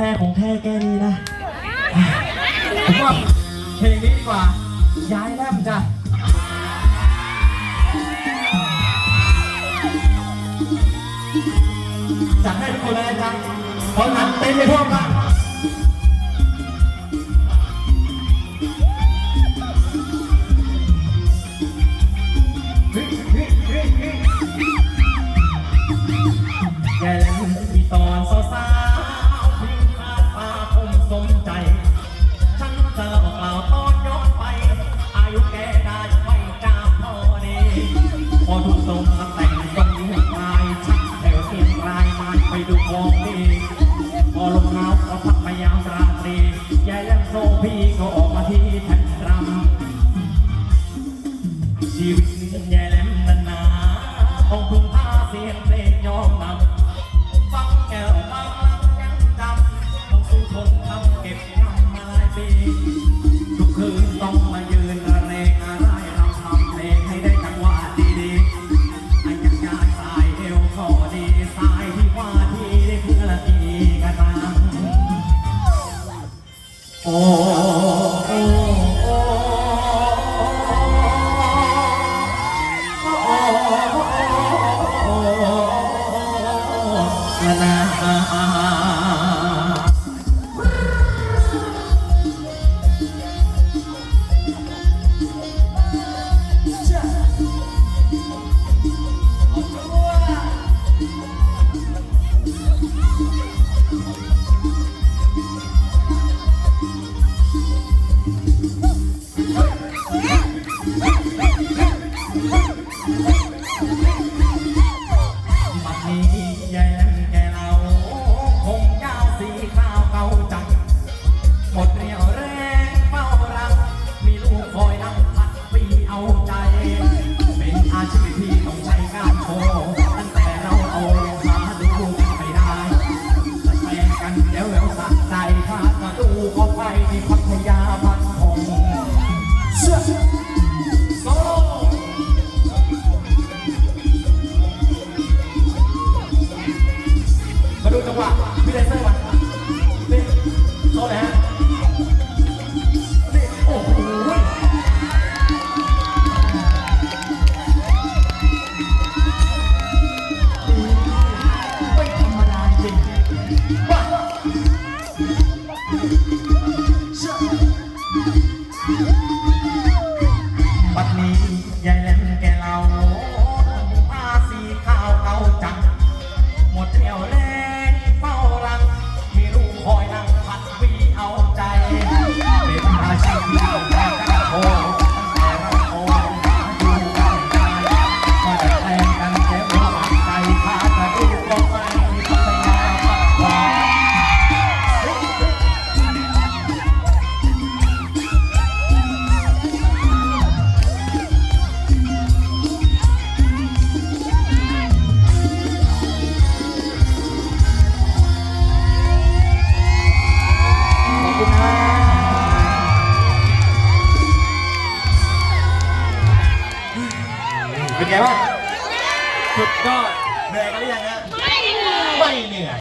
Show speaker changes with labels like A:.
A: แท้ของแท้แกนี่นะ
B: ผมว่าเพลงนี้ดีกว่า ย้ายแลมจ้ะ
A: จัดให้ทุกคนเลยจ๊ะพร้อมนั้นเต้นไปพร้อมกันแกเล่นที่ตอนสา ดูของดีพอลงเท้าก็พักมายามราตรียายยังโซพี่ก็ออกมาที่แท่นรำชีวิตนี้แย่แหลมนานนาต้องพึ่งพาเสียงเพลงยอมนำฟังแก้วฟังลำยังจำต้องสู้ทนทำเก็บงำมาหลายปี นา บัดนี้ยายแหลมแกเราคงยาวสีขาวเก่าจังหมดเรี่ยวแรงเฝ้ารัก มีลูกคอยนั่งพัดปีเอาใจ เป็นอาชีพที่ต้องใช้การโชว์ตั้งแต่เราโตยังหาดูไม่ได้แต่แฟนกันเดี๋ยวแล้วสักใจถ้าจะดูก็ไปที่พัทยาพันคงเชื่อ เป็นไงบ้างสุดยอดเหนื่อยกันหรือยังฮะไม่เหนื่
B: อย